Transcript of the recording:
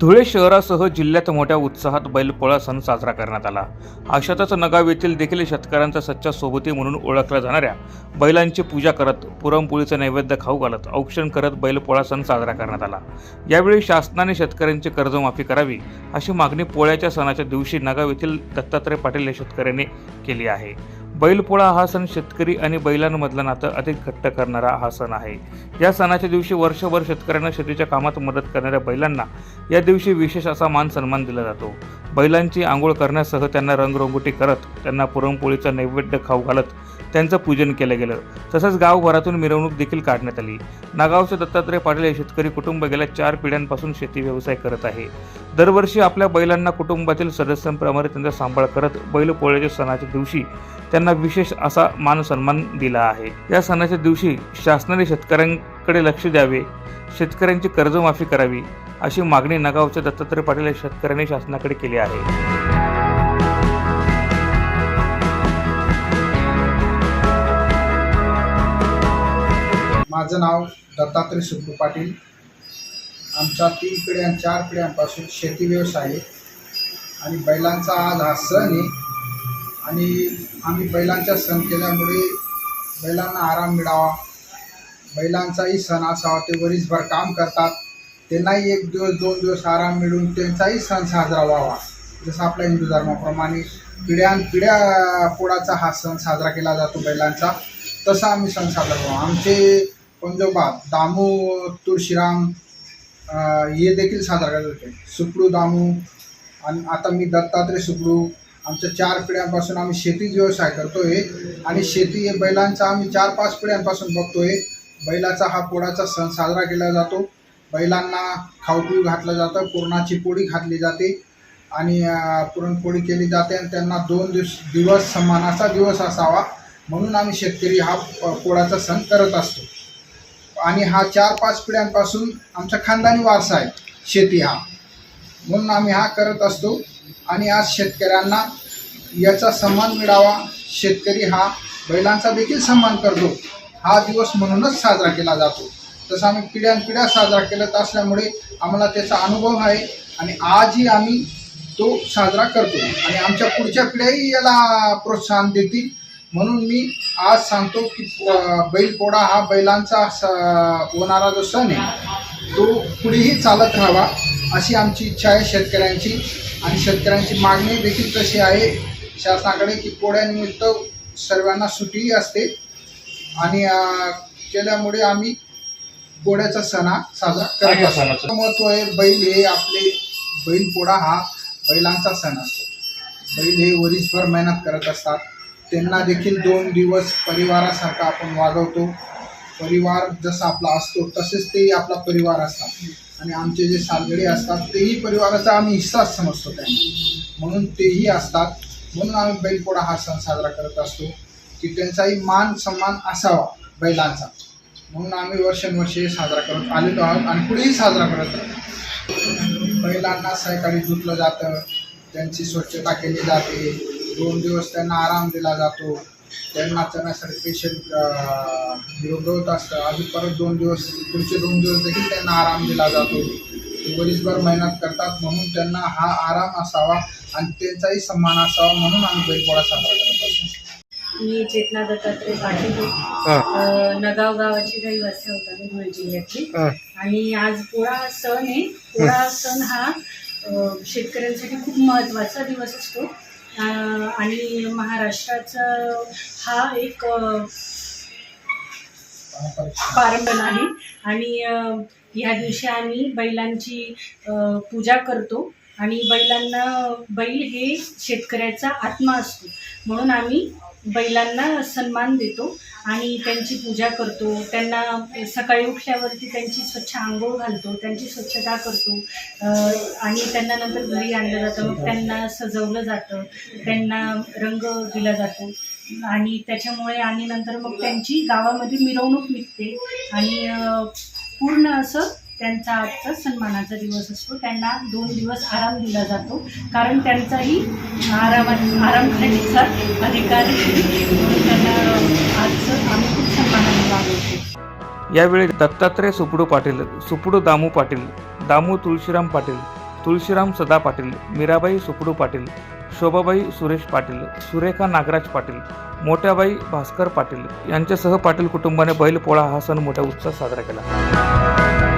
धुळे शहरासह जिल्ह्यात मोठ्या उत्साहात बैलपोळा सण साजरा करण्यात आला. अशातच नगाव येथील देखील शेतकऱ्यांचा सच्चा सोबती म्हणून ओळखल्या जाणाऱ्या बैलांची पूजा करत पुरणपोळीचं नैवेद्य खाऊ घालत औक्षण करत बैलपोळा सण साजरा करण्यात आला. यावेळी शासनाने शेतकऱ्यांची कर्जमाफी करावी अशी मागणी पोळ्याच्या सणाच्या दिवशी नगाव येथील दत्तात्रय पाटील या शेतकऱ्यांनी केली आहे. बैलपोळा हा सण शेतकरी आणि बैलांमधलं नातं अधिक घट्ट करणारा हा सण आहे. या सणाच्या दिवशी वर्षभर शेतकऱ्यांना शेतीच्या कामात मदत करणाऱ्या बैलांना या दिवशी विशेष असा मान सन्मान दिला जातो. बैलांची आंघोळ करण्यासह त्यांना रंगरंगोटी करत त्यांना पुरणपोळीचं नैवेद्य खाऊ घालत त्यांचं पूजन केलं गेलं. तसंच गावभरातून मिरवणूक देखील काढण्यात आली. नागावचे दत्तात्रय पाटील हे शेतकरी कुटुंब गेल्या चार पिढ्यांपासून शेती व्यवसाय करत आहे. दरवर्षी आपल्या बैलांना कुटुंबातील सदस्यांप्रमाणे त्यांचा सांभाळ करत बैलपोळ्याच्या सणाच्या दिवशी त्यांना विशेष असा मान सन्मान दिला आहे. या सणाच्या दिवशी शासनाने शेतकऱ्यांकडे लक्ष द्यावे शेतकऱ्यांची कर्जमाफी करावी अशी मागणी नगावचे दत्तात्रय पाटील या शेतकऱ्यांनी शासनाकडे केली आहे. माझं नाव दत्तात्रय सुखू पाटील. आमच्या तीन पिढ्या चार पिढ्यांपासून शेती व्यवसाय आहे. आणि बैलांचा आज हा सण आहे. आणि आम्ही बैलांचा सण केल्यामुळे बैलांना आराम मिळावा. बैलांचाही सण असावा ते वरीसभर काम करतात. त्यांनाही एक दिवस दोन दिवस आराम मिळून त्यांचाही सण साजरा व्हावा. जसं आपल्या हिंदू धर्माप्रमाणे पिढ्यान पिढ्या पोळाचा हा सण साजरा केला जातो बैलांचा तसा आम्ही सण साजरा करतो आमचे पंजोबा दामू तुळशीराम हे देखील साजरा करत होते. सुकडू दामू आणि आता मी दत्तात्रय सुकडू आमच्या चार पिढ्यांपासून आम्ही शेतीच व्यवसाय करतोय आणि शेती हे बैलांचा आम्ही चार पाच पिढ्यांपासून बघतोय. बैलाचा हा पोळाचा सण साजरा केला जातो. बैलांना खाऊपिऊ घातलं जातं पुरणाची पोळी घातली जाते आणि पुरणपोळी केली जाते आणि त्यांना दोन दिवस दिवस सन्मानाचा दिवस असावा म्हणून आम्ही शेतकरी हा पोळाचा सण करत असतो. आणि हा चार पाच पिढ्यांपासून आमचा खानदानी वारसा आहे शेती हा. म्हणून आम्ही हा करत असतो आणि आज शेतकऱ्यांना याचा सन्मान मिळावा शेतकरी हा बैलांचा देखील सन्मान करतो. हा दिवस म्हणूनच साजरा केला जातो. तसं आम्ही पिढ्यानपिढ्या साजरा करत असल्यामुळे आम्हाला त्याचा अनुभव आहे आणि आजही आम्ही तो साजरा करतो. आणि आमच्या पुढच्या पिढ्याही याला प्रोत्साहन देतील. म्हणून मी आज सांगतो की बैलपोडा बैलपोळा हा बैलांचा स- होणारा जो सण आहे तो पुढेही चालत राहावा अशी आमची इच्छा आहे शेतकऱ्यांची. आणि शेतकऱ्यांची मागणी देखील तशी आहे शासनाकडे की पोळ्यानिमित्त सर्वांना सुटीही असते. आणि केल्यामुळे आम्ही पोळ्याचा सण हा साजरा करत असतो महत्त्व आहे बैल हे आपले बैलपोळा हा बैलांचा सण असतो. बैल हे वरीसभर मेहनत करत असतात. त्यांना देखील दोन दिवस परिवारासारखा आपण वागवतो. परिवार जसा आपला असतो तसेच तेही आपला परिवार असतात. आणि आमचे जे सालगडे असतात तेही परिवाराचा आम्ही हिस्साच समजतो त्यांना. म्हणून तेही असतात. म्हणून आम्ही बैलपोळा हा सण साजरा करत असतो. की त्यांचाही मान सन्मान असावा बैलांचा. म्हणून आम्ही वर्षानुवर्षे साजरा करत आलेलो आहोत आणि पुढेही साजरा करत राहू. बैलांना सायकाळी धुतलं जातं त्यांची स्वच्छता केली जाते दोन दिवस त्यांना आराम दिला जातो त्यांना चण्यासाठी स्पेशल योग्य असतं अजून परत दोन दिवस पुढचे दोन दिवस देखील त्यांना आराम दिला जातो. ते बरीचभर मेहनत करतात म्हणून त्यांना हा आराम असावा आणि त्यांचाही सन्मान असावा म्हणून आम्ही बैलपोळा साजरा करत असतो. मी चेतना दत्तात्रय पाटील अ, नगाव गावाची रहिवासी होता मी धुळे जिल्ह्यातली. आणि आज पोळा सण आहे. पोळा सण हा अ, शेतकऱ्यांसाठी खूप महत्त्वाचा दिवस असतो. अ, आणि महाराष्ट्राचा हा एक अ, पारंपण आहे. आणि अ, ह्या दिवशी आम्ही बैलांची अ, पूजा करतो. आणि बैलांना बैल हे शेतकऱ्याचा आत्मा असतो. म्हणून आम्ही बैलांना सन्मान देतो आणि त्यांची पूजा करतो. त्यांना सकाळी उठल्यावरती त्यांची स्वच्छ आंघोळ घालतो त्यांची स्वच्छता करतो. आणि त्यांना नंतर घरी आणलं जातं. मग त्यांना सजवलं जातं. त्यांना रंग दिला जातो. आणि त्याच्यामुळे आणि नंतर मग त्यांची गावामध्ये मिरवणूक निघते. आणि पूर्ण असं त्यांचा आजचा सन्मानाचा दिवस असतो. त्यांना दोन दिवस आराम दिला जातो. कारण त्यांचाही आरामात आराम खाण्याचा अधिकार त्यांना आजचं आम्ही खूप सन्मानाने वागवतो. यावेळी दत्तात्रय सुपडू पाटील सुपडू दामू पाटील दामू तुळशीराम पाटील तुळशीराम सदा पाटील मीराबाई सुपडू पाटील शोभाबाई सुरेश पाटील सुरेखा नागराज पाटील मोठ्याबाई भास्कर पाटील यांच्यासह पाटील कुटुंबाने बैलपोळा हा सण मोठ्या उत्साहात साजरा केला.